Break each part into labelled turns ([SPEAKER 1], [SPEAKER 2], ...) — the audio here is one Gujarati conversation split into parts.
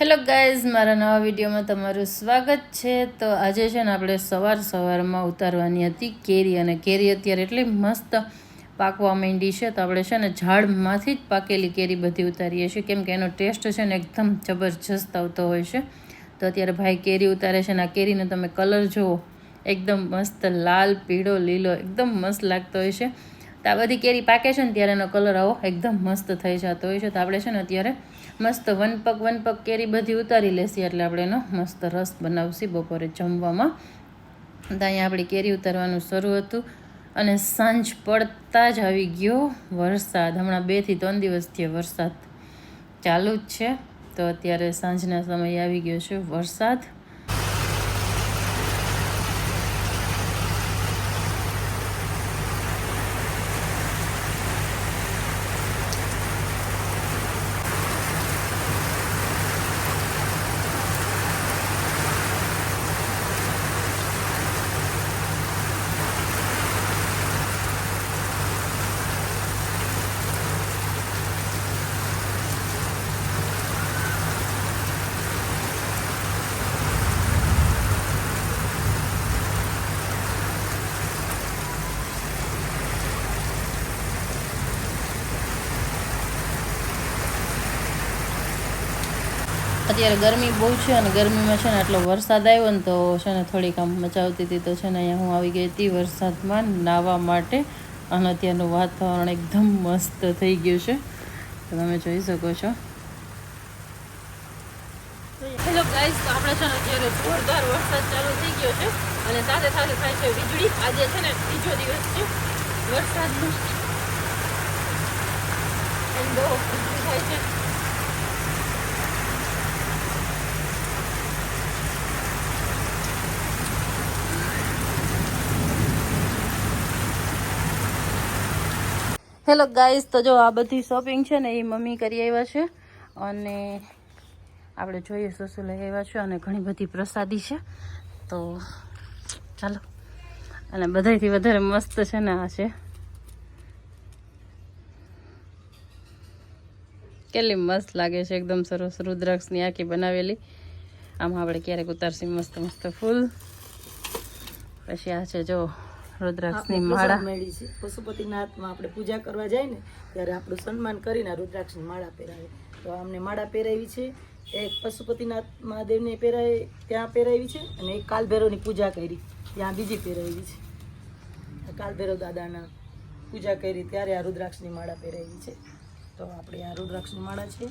[SPEAKER 1] હેલો ગાઈઝ, મારા નવા વિડીયોમાં તમારું સ્વાગત છે. તો આજે છે ને આપણે સવાર સવારમાં ઉતારવાની હતી કેરી અને કેરી અત્યારે એટલી મસ્ત પાકવા માંડી છે. તો આપણે છે ને ઝાડમાંથી જ પાકેલી કેરી બધી ઉતારીએ છીએ. કેમ કે એનો ટેસ્ટ છે ને એકદમ જબરજસ્ત આવતો હોય છે. તો અત્યારે ભાઈ કેરી ઉતારે છે ને આ કેરીનો તમે કલર જુઓ. એકદમ મસ્ત લાલ, પીળો, લીલો, એકદમ મસ્ત લાગતો હોય છે. તો આ બધી કેરી પાકે છે ને ત્યારે એનો કલર આવો એકદમ મસ્ત થઈ જતો હોય છે. તો આપણે છે ને અત્યારે મસ્ત વન પગ વન પગ કેરી બધી ઉતારી લેશી એટલે આપણે એનો મસ્ત રસ બનાવશી બપોરે જમવામાં. તો અહીંયા આપણી કેરી ઉતારવાનું શરૂ હતું અને સાંજ પડતા જ આવી ગયો વરસાદ. હમણાં બેથી ત્રણ દિવસથી વરસાદ ચાલુ જ છે. તો અત્યારે સાંજના સમયે આવી ગયો છે વરસાદ. અત્યારે ગરમી બહુ છે અને ગરમીમાં છે ને આટલો વરસાદ આવ્યો ને તો છે ને થોડીક આમ મચાવતી હતી તો છે ને અહીંયા હું આવી ગઈ હતી વરસાદમાં નાહવા માટે અને અત્યારનું વાતાવરણ એકદમ મસ્ત થઈ ગયું છે. તમે જોઈ શકો છો. હેલો ગાઈસ તો આપણે છે ને અત્યારે જોરદાર વરસાદ ચાલુ થઈ ગયો છે અને સાથે સાથે થાય છે વીજળી. આજે છે ને બીજો દિવસ છે વરસાદનો. બહુ થાય છે. હેલો ગાઈસ, તો જો આ બધી શોપિંગ છે ને એ મમ્મી કરી આવ્યા છે. અને આપણે જોઈએ શું લઈ આવ્યા છે અને ઘણી બધી પ્રસાદી છે. તો ચાલો. અને બધાથી વધારે મસ્ત છે ને આ છે. કેટલી મસ્ત લાગે છે, એકદમ સરસ રુદ્રાક્ષની આખી બનાવેલી. આમાં આપણે ક્યારેક ઉતારશું મસ્ત મસ્ત ફૂલ. પછી આ છે, જો રુદ્રાક્ષની માળા.
[SPEAKER 2] મેળી છે. પશુપતિનાથમાં આપણે પૂજા કરવા જાય ને ત્યારે આપણું સન્માન કરીને રુદ્રાક્ષની માળા પહેરાવે તો અમને માળા પહેરાવી છે. એક પશુપતિનાથ મહાદેવને પહેરાવી ત્યાં પહેરાવી છે અને એક કાલભૈરવની પૂજા કરી ત્યાં બીજી પહેરાવી છે. કાલભૈરવ દાદાના પૂજા કરી ત્યારે આ રુદ્રાક્ષની માળા પહેરાવી છે. તો આપણે આ રુદ્રાક્ષની માળા છે.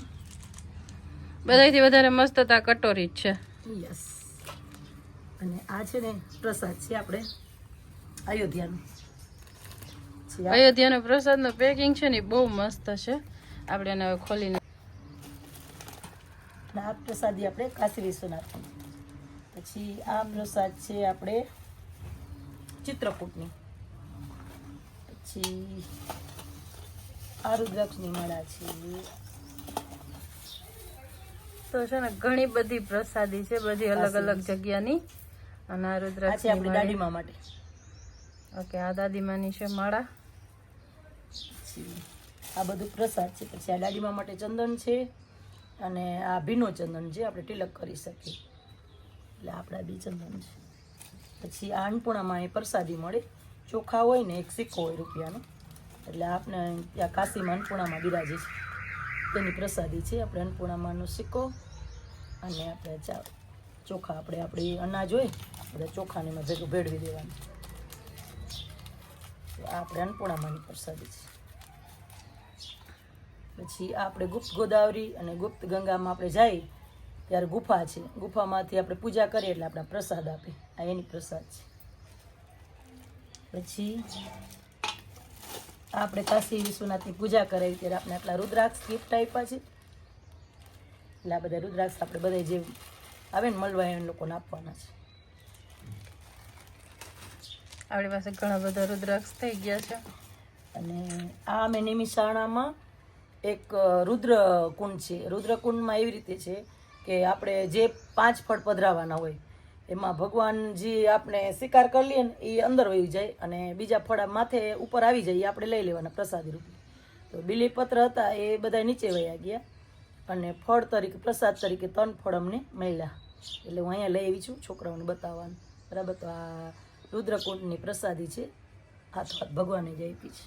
[SPEAKER 1] બધાથી વધારે મસ્ત આ કટોરી જ છે.
[SPEAKER 2] યસ. અને આ છે ને પ્રસાદ છે આપણે. અયોધ્યાનું.
[SPEAKER 1] અયોધ્યાનો પ્રસાદનો પેકિંગ છે ને બહુ મસ્ત છે. આપણે એને હવે ખોલીને
[SPEAKER 2] આ પ્રસાદી આપણે કાશી વિશ્વનાથ પછી આ પ્રસાદ છે આપણે ચિત્રકૂટની. પછી આ રુદ્રાક્ષની માળા છે.
[SPEAKER 1] તો છે ને ઘણી બધી પ્રસાદી છે બધી અલગ અલગ જગ્યાની. અને આ
[SPEAKER 2] રુદ્રાક્ષ. માટે.
[SPEAKER 1] ઓકે, આ દાદીમાની છે માળા.
[SPEAKER 2] આ બધું પ્રસાદ છે. પછી આ દાદીમા માટે ચંદન છે અને આ ભીનો ચંદન છે. આપણે તિલક કરી શકીએ. એટલે આપણા બી ચંદન છે. પછી આ અન્નપૂર્ણામાં એ પ્રસાદી મળે. ચોખા હોય ને એક સિક્કો હોય રૂપિયાનો. એટલે આપણે ત્યાં કાશીમાં અન્નપૂર્ણામાં બિરાજી છે. તેની પ્રસાદી છે. આપણે અન્નપૂર્ણામાંનો સિક્કો અને આપણે ચા ચોખા. આપણે આપણી અનાજ હોય બધા ચોખાને એમાં ભેગું ભેળવી દેવાનું. આપણે અન્નપૂર્ણામાંની પ્રસાદી છે. પછી આપણે ગુપ્ત ગોદાવરી અને ગુપ્ત ગંગામાં આપણે જઈએ ત્યારે ગુફા છે. ગુફામાંથી આપણે પૂજા કરીએ એટલે આપણે પ્રસાદ આપે. આ એની પ્રસાદ છે. પછી આપણે કાશી વિશ્વનાથની પૂજા કરાવી, ત્યારે આપણે આટલા રુદ્રાક્ષ ગિફ્ટ આપ્યા છે. એટલે આ બધા રુદ્રાક્ષ આપણે બધા જે આવે ને, મળવા એ લોકોને આપવાના છે.
[SPEAKER 1] આપણી પાસે ઘણા બધા રુદ્રાક્ષ થઈ ગયા છે.
[SPEAKER 2] અને આ અમે નિમિષાણામાં એક રુદ્ર કુંડ છે. રુદ્ર કુંડમાં એવી રીતે છે કે આપણે જે પાંચ ફળ પધરાવાના હોય, એમાં ભગવાનજી આપણે શિકાર કરી લઈએ ને, એ અંદર વહી જાય અને બીજા ફળ માથે ઉપર આવી જાય, એ આપણે લઈ લેવાના પ્રસાદી રૂપે. તો બિલીપત્ર હતા, એ બધા નીચે વયા ગયા અને ફળ તરીકે, પ્રસાદ તરીકે ત્રણ ફળ અમને મળ્યા. એટલે હું અહીંયા લઈ આવી છું, છોકરાઓને બતાવવાનું. બરાબર? તો આ રુદ્રકુંડની પ્રસાદી છે. હાથ હાથ ભગવાને જ આપી છે.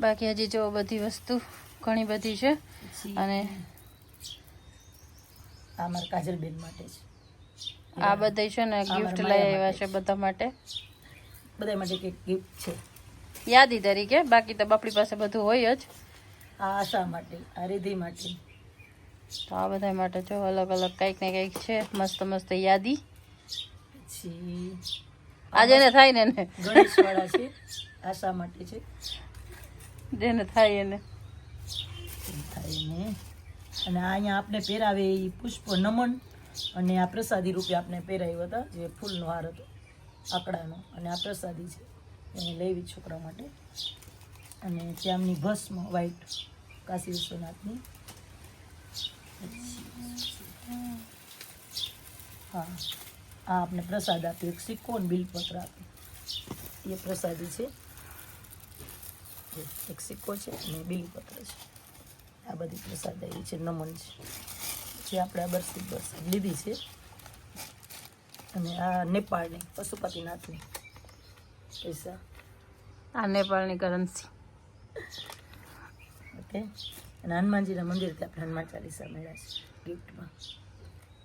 [SPEAKER 1] બાકી હજી જો બધી વસ્તુ ઘણી બધી છે અને
[SPEAKER 2] આ મારા કાજલબેન માટે છે.
[SPEAKER 1] આ બધા છે ને ગિફ્ટ લઈ આવ્યા છે બધા માટે.
[SPEAKER 2] બધા માટે કંઈક ગિફ્ટ છે.
[SPEAKER 1] યાદી તરીકે બાકી તો બાપડી પાસે બધું હોય જ.
[SPEAKER 2] આ આશા માટે આ રિધિ માટે.
[SPEAKER 1] તો આ બધા માટે જો અલગ અલગ કંઈક ને કંઈક છે. મસ્ત મસ્ત યાદી.
[SPEAKER 2] પછી
[SPEAKER 1] આજે ને થાય ને એને?
[SPEAKER 2] ગણેશવાળા છે. આશા માટે છે.
[SPEAKER 1] જેને થાય એને?
[SPEAKER 2] થાય ને અને આ અહીંયા આપણે પહેરાવે એ પુષ્પ નમન અને આ પ્રસાદી રૂપે આપણે પહેરાવ્યો હતા જે ફૂલનો હાર હતો આકડાનો. અને આ પ્રસાદી છે. એને લેવી છોકરા માટે. અને ત્યાંની ભસ્મ વ્હાઈટ કાશી વિશ્વનાથની. હા. આ આપણે પ્રસાદ આપ્યો એક સિક્કો અને બિલપત્ર આપ્યું. એ પ્રસાદી છે. એક સિક્કો છે અને બિલપત્ર છે. આ બધી પ્રસાદ આવી છે નમન છે. જે આપણે આ બરસી પ્રસાદ લીધી છે. અને આ નેપાળની પશુપતિનાથની પૈસા.
[SPEAKER 1] આ નેપાળની કરન્સી.
[SPEAKER 2] ઓકે. અને હનુમાનજીના મંદિરથી આપણે હનુમાન ચાલીસા મળ્યા છે ગિફ્ટમાં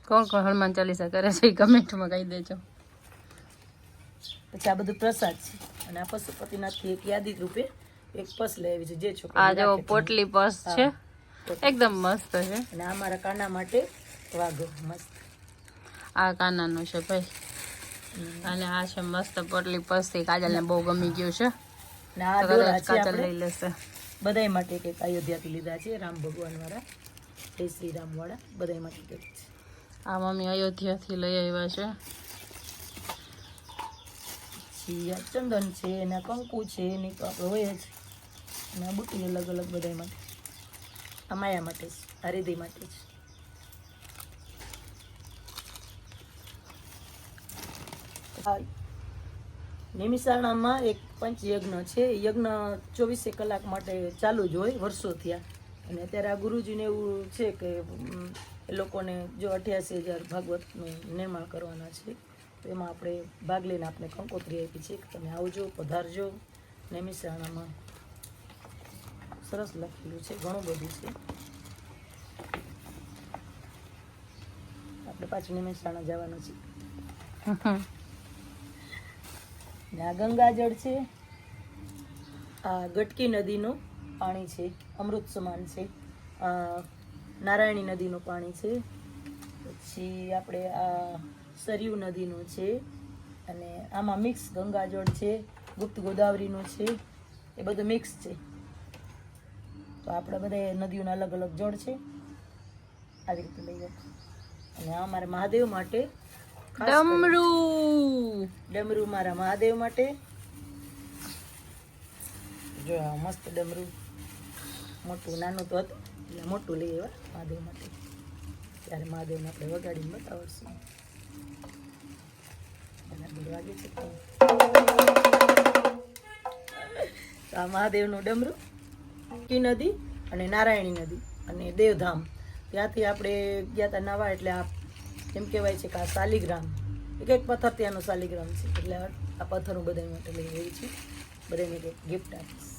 [SPEAKER 1] કોણ કોણ હનુમાન ચાલીસા કરે છે એ કમેન્ટમાં કહી દેજો.
[SPEAKER 2] પછી આ બધું પ્રસાદ છે. અને આ પશુપતિનાથથી એક યાદી રૂપે એક પસ લેવી છે જે છોકરા
[SPEAKER 1] આ જો પોટલી પર્સ છે. એકદમ મસ્ત છે.
[SPEAKER 2] અને આ મારા કાના માટે વાઘો મસ્ત.
[SPEAKER 1] આ કાનાનો છે ભાઈ. અને આ છે મસ્ત પોટલી પર્સ. થી કાજલને બહુ ગમી ગયું છે. કાજલ લઈ લેશે.
[SPEAKER 2] બધાય માટે કંઈક અયોધ્યાથી લીધા છે રામ ભગવાનવાળા જય શ્રી રામવાળા બધા માટે કંઈક છે.
[SPEAKER 1] આ મમ્મી અયોધ્યાથી લઈ આવ્યા છે.
[SPEAKER 2] પછી ચંદન છે એના કંકુ છે એની તો આપણે હોય જ અને આ બુટ્ટી અલગ અલગ બધાય માટે. આ માયા માટે છે આ હૃદય માટે છે. આ નિમિષારણામાં એક પંચયજ્ઞ છે. યજ્ઞ ચોવીસે કલાક માટે ચાલુ જ હોય વર્ષો થયા. અને અત્યારે આ ગુરુજીને એવું છે કે એ લોકોને જો અઠ્યાસી હજાર ભાગવતનું નિર્માણ કરવાના છે, તો એમાં આપણે ભાગ લઈને આપણે કંકોત્રી આપી છે કે તમે આવજો, પધારજો. નિમિષારણામાં સરસ લખેલું છે, ઘણું બધું છે. આપણે પાછું નિમિષારણા જવાનું છે ને આ ગંગાજળ છે. આ ગટકી નદીનું પાણી છે, અમૃત સમાન છે. નારાયણી નદીનું પાણી છે. પછી આપણે આ સરયુ નદીનું છે અને આમાં મિક્સ ગંગાજળ છે, ગુપ્ત ગોદાવરીનું છે, એ બધું મિક્સ છે. તો આપણે બધા નદીઓના અલગ અલગ જળ છે. આવી રીતે લઈએ. અને અમારે મહાદેવ માટે
[SPEAKER 1] ડમરું!
[SPEAKER 2] ડમરું મારા મહાદેવ માટે. જો આ મસ્ત ડમરું. મોટું, નાનું તો હતું. એટલે મોટું લઈ એવા મહાદેવ માટે. ત્યારે મહાદેવને આપણે વગાડીને બતાવશું. વાગે આ મહાદેવનું ડમરું, કી નદી અને નારાયણી નદી અને દેવધામ. ત્યાંથી આપણે ગયા હતા નવા, એટલે આ એમ કહેવાય છે કે આ શાલિગ્રામ એક એક પથ્થર ત્યાંનો શાલિગ્રામ છે. એટલે આ પથ્થર હું બધા માટે લઈ આવી છું. બધાને એક ગિફ્ટ આપીશ.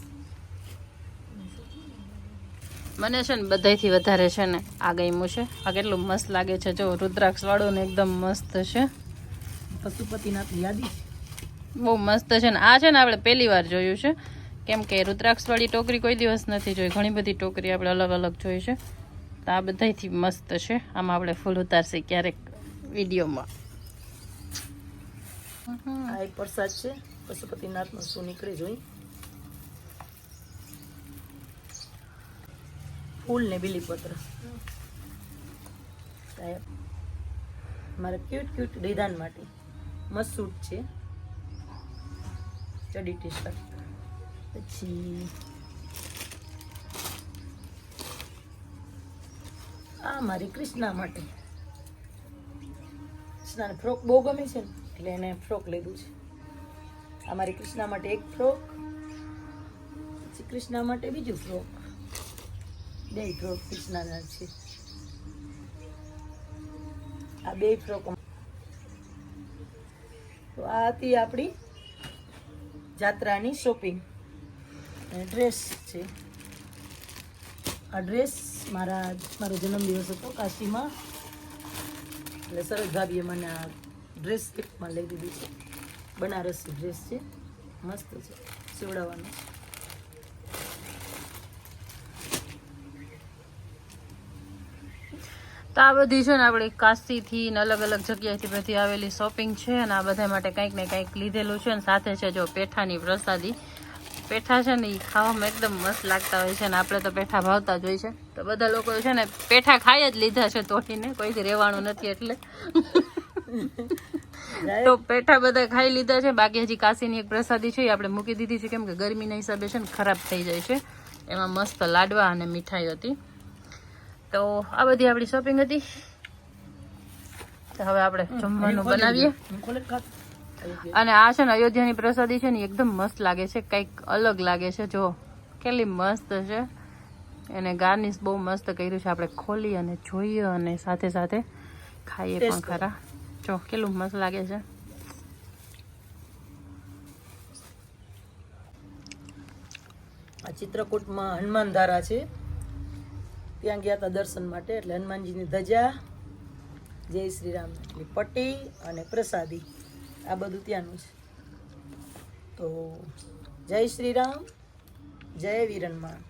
[SPEAKER 1] મને છે ને બધાયથી વધારે છે ને આ ગમ્યું છે. આ કેટલું મસ્ત લાગે છે. જો રુદ્રાક્ષ વાળું ને એકદમ મસ્ત છે.
[SPEAKER 2] પશુપતિનાથ યાદી
[SPEAKER 1] બહુ મસ્ત છે ને. આ છે ને આપણે પહેલી વાર જોયું છે. કેમ કે રુદ્રાક્ષ વાળી ટોકરી કોઈ દિવસ નથી જોઈ. ઘણી બધી ટોકરી આપણે અલગ અલગ જોઈ છે. તો આ બધાયથી મસ્ત છે. આમાં આપણે ફૂલ ઉતારશે ક્યારેક વિડીયોમાં.
[SPEAKER 2] આ એક પ્રસાદ છે. પશુપતિનાથનું શું નીકળે જોઈ. ફૂલ ને બીલીપત્ર. સાહેબ, મારા ક્યુટ ક્યુટ રિધાન માટે મસ્ત સૂટ છે. ચડી ટી શર્ટ પછી આ મારી કૃષ્ણા માટે. કૃષ્ણાને ફ્રોક બહુ ગમે છે ને? એટલે એને ફ્રોક લીધું છે. આ મારી કૃષ્ણા માટે એક ફ્રોક પછી કૃષ્ણા માટે બીજું ફ્રોક બે ફ્રોક કૃષ્ણાના છે. આ બે ફ્રોક તો આ હતી આપણી જાત્રાની શોપિંગ અને ડ્રેસ છે. આ ડ્રેસ મારા મારો જન્મદિવસ હતો કાશીમાં. એટલે સરસ મને આ ડ્રેસ કિટમાં લઈ દીધી છે. બનારસી ડ્રેસ છે. મસ્ત છે. સીવડાવવાનો.
[SPEAKER 1] તો આ બધી છે ને આપણી કાશીથી ને અલગ અલગ જગ્યાએથી બધી આવેલી શોપિંગ છે અને આ બધા માટે કંઈક ને કંઈક લીધેલું છે અને સાથે છે જો પેઠાની પ્રસાદી. પેઠા છે ને એ ખાવામાં એકદમ મસ્ત લાગતા હોય છે ને આપણે તો પેઠા ભાવતા જ હોય છે. તો બધા લોકો છે ને પેઠા ખાઈ જ લીધા છે તોડીને. કોઈથી રહેવાનું નથી એટલે. તો પેઠા બધા ખાઈ લીધા છે. બાકી હજી કાશીની એક પ્રસાદી છે એ આપણે મૂકી દીધી છે. કેમ કે ગરમીના હિસાબે છે ને ખરાબ થઈ જાય છે. એમાં મસ્ત લાડવા અને મીઠાઈ હતી. તો આ બધી આપણી શોપિંગ હતી. હવે આપણે જમવાનું બનાવીએ. અને આ છે ને અયોધ્યાની પ્રસાદી છે ને એકદમ મસ્ત લાગે છે. કંઈક અલગ લાગે છે. જો કેટલી મસ્ત છે. એને ગાર્નિશ બહુ મસ્ત કર્યું છે. આપણે ખોલી અને જોઈએ અને સાથે સાથે ખાઈએ પણ ખરા. જો કેટલું મસ્ત લાગે છે
[SPEAKER 2] આ ચિત્રકૂટમાં હનુમાન ધારા છે. ત્યાં ગયા હતા દર્શન માટે એટલે હનુમાનજીની ધજા, જય શ્રી રામ પટ્ટી અને પ્રસાદી. આ બધું ત્યાંનું છે. તો જય શ્રી રામ, જય વિરણમાં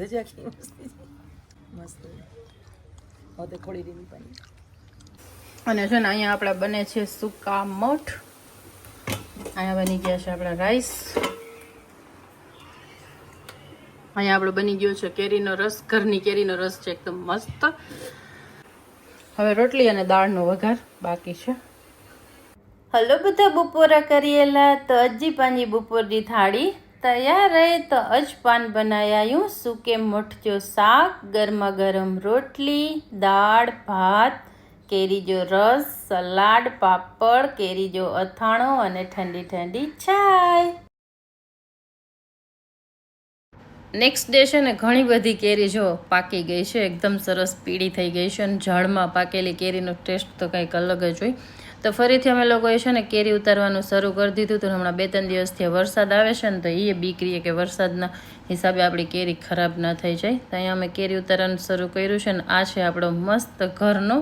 [SPEAKER 2] ધજા કેવી મસ્તી મસ્ત. હવે ખોડી દીધી પાછી
[SPEAKER 1] અને છે ને અહીંયા આપણા બને છે સૂકા મઠ. અહીંયા બની ગયા છે આપણા રાઈસ અહીંયા આપણો બની ગયો છે કેરીનો રસ, ઘરની કેરીનો રસ છે એકદમ મસ્ત. હવે રોટલી અને દાળનો વઘાર બાકી છે. હલો બધા, બપોરા કરીએલા તો અજી પાંજી બપોરની થાળી તૈયાર રહે તો અજપાન બનાયાયું સૂકે મઠજો શાક, ગરમા ગરમ રોટલી, દાળ, ભાત કેરીજો રસ, સલાડ, પાપડ, કેરીજો અથાણો અને ઠંડી ઠંડી ચાય નેક્સ્ટ ડે છે ને ઘણી બધી કેરી જો પાકી ગઈ છે. એકદમ સરસ પીળી થઈ ગઈ છે અને ઝાડમાં પાકેલી કેરીનો ટેસ્ટ તો કંઈક અલગ જ હોય. તો ફરીથી અમે લોકોએ છે ને કેરી ઉતારવાનું શરૂ કરી દીધું તો હમણાં બે ત્રણ દિવસથી વરસાદ આવે છે ને તો એ બીકરીએ કે વરસાદના હિસાબે આપણી કેરી ખરાબ ના થઈ જાય. તો અહીંયા અમે કેરી ઉતારવાનું શરૂ કર્યું છે ને આ છે આપણો મસ્ત ઘરનો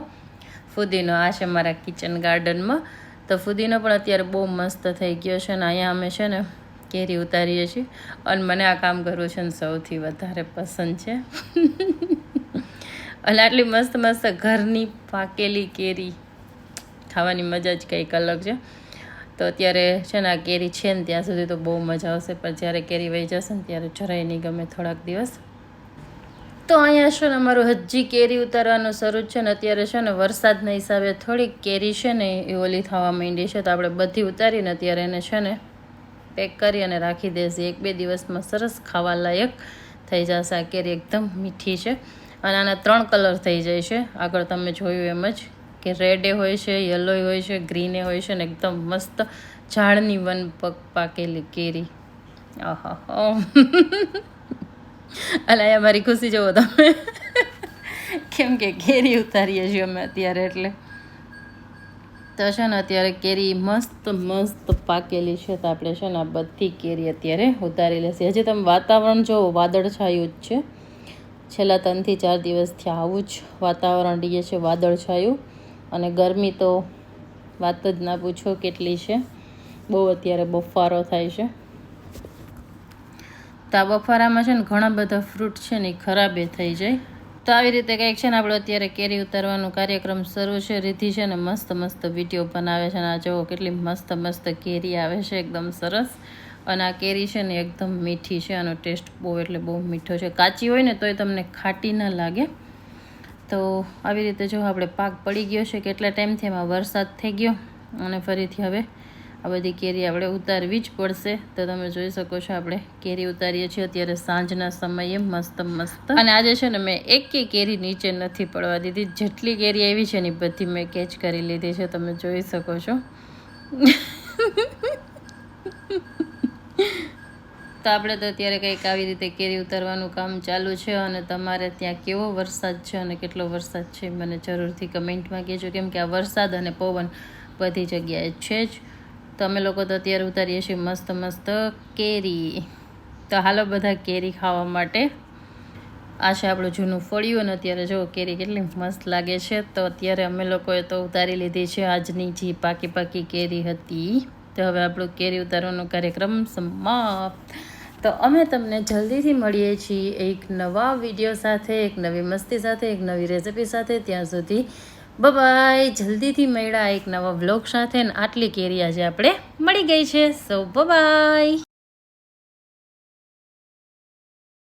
[SPEAKER 1] ફુદીનો આ છે મારા કિચન ગાર્ડનમાં તો ફુદીનો પણ અત્યારે બહુ મસ્ત થઈ ગયો છે અને અહીંયા અમે છે ને કેરી ઉતારીએ છીએ. અને મને આ કામ કરવું છે ને સૌથી વધારે પસંદ છે. અને આટલી મસ્ત મસ્ત ઘરની પાકેલી કેરી. ખાવાની મજા જ કંઈક અલગ છે. તો અત્યારે છે ને આ કેરી છે ને ત્યાં સુધી તો બહુ મજા આવશે. પણ જ્યારે કેરી વહી જશે ને ત્યારે જરાય નહીં ગમે થોડાક દિવસ. તો અહીંયા છે ને અમારું હજી કેરી ઉતારવાનું શરૂ છે ને અત્યારે છે ને વરસાદના હિસાબે થોડીક કેરી છે ને એ ઓલી થવા માંડી છે તો આપણે બધી ઉતારીને અત્યારે એને છે ને પેક કરી અને રાખી દેશે એક બે દિવસમાં સરસ ખાવા લાયક થઈ જશે આ કેરી એકદમ મીઠી છે. અને આના ત્રણ કલર થઈ જાય છે. આગળ તમે જોયું એમ જ કે રેડે હોય છે યલોય હોય છે, ગ્રીને હોય છે ને એકદમ મસ્ત ઝાડની વન પગ પાકેલી કેરી. આહા અહીંયા મારી ખુશી જુઓ તમે. કેમ કે કેરી ઉતારીએ છીએ અમે અત્યારે એટલે. તો છે ને, અત્યારે કેરી મસ્ત મસ્ત પાકેલી છે તો આપણે છે ને, આ બધી કેરી અત્યારે ઉતારી લેશે. હજી તમે વાતાવરણ જો વાદળછાયું જ છે. છેલ્લા ત્રણથી ચાર દિવસથી આવું જ વાતાવરણ રહીએ છે, વાદળછાયું. અને ગરમી તો વાત જ ના પૂછો કેટલી છે. બહુ અત્યારે બફારો થાય છે. તો આ બફારામાં છે ને ઘણા બધા ફ્રૂટ છે ને એ ખરાબે થઈ જાય. તો આવી રીતે કંઈક છે ને આપણે અત્યારે કેરી ઉતારવાનો કાર્યક્રમ શરૂ છે. રીધિ છે ને મસ્ત મસ્ત વીડિયો બનાવે છે અને આ જુઓ કેટલી મસ્ત મસ્ત કેરી આવે છે, એકદમ સરસ. અને આ કેરી છે ને એકદમ મીઠી છે, આનો ટેસ્ટ બહુ એટલે બહુ મીઠો છે. કાચી હોય ને તોય તમને ખાટી ન લાગે. તો આવી રીતે જો આપણે પાક પડી ગયો છે, કેટલા ટાઈમથી એમાં વરસાદ થઈ ગયો અને ફરીથી હવે આ બધી કેરી આપણે ઉતારવી જ પડશે. તો તમે જોઈ શકો છો આપણે કેરી ઉતારીએ છીએ. અત્યારે સાંજના સમયે મસ્ત મસ્ત. અને આજે છે ને મેં એક કેરી નીચે નથી પડવા દીધી. જેટલી કેરી આવી છે ને બધી મેં કેચ કરી લીધી છે. તમે જોઈ શકો છો. તો આપણે તો અત્યારે કંઈક આવી રીતે કેરી ઉતારવાનું કામ ચાલુ છે અને તમારે ત્યાં કેવો વરસાદ છે અને કેટલો વરસાદ છે મને જરૂરથી કમેન્ટમાં કહેજો. કેમ કે આ વરસાદ અને પવન બધી જગ્યાએ છે જ. તો અમે લોકો તો અત્યારે ઉતારીએ છીએ મસ્ત મસ્ત કેરી. તો હાલો બધા કેરી ખાવા માટે. આ છે આપણું જૂનું ફળિયું અને અત્યારે જો કેરી કેટલી મસ્ત લાગે છે. તો અત્યારે અમે લોકોએ તો ઉતારી લીધી છે આજની જે પાકી પાકી કેરી હતી. તો હવે આપણું કેરી ઉતારવાનો કાર્યક્રમ સમાપ્ત. તો અમે તમને જલ્દીથી મળીએ છીએ એક નવા વીડિયો સાથે, એક નવી મસ્તી સાથે, એક નવી રેસિપી સાથે. ત્યાં સુધી બબાય જલ્દીથી મળ્યા એક નવા વ્લોગ સાથે ને આટલી કેરી આજે આપણે મળી ગઈ છે. સો બબાય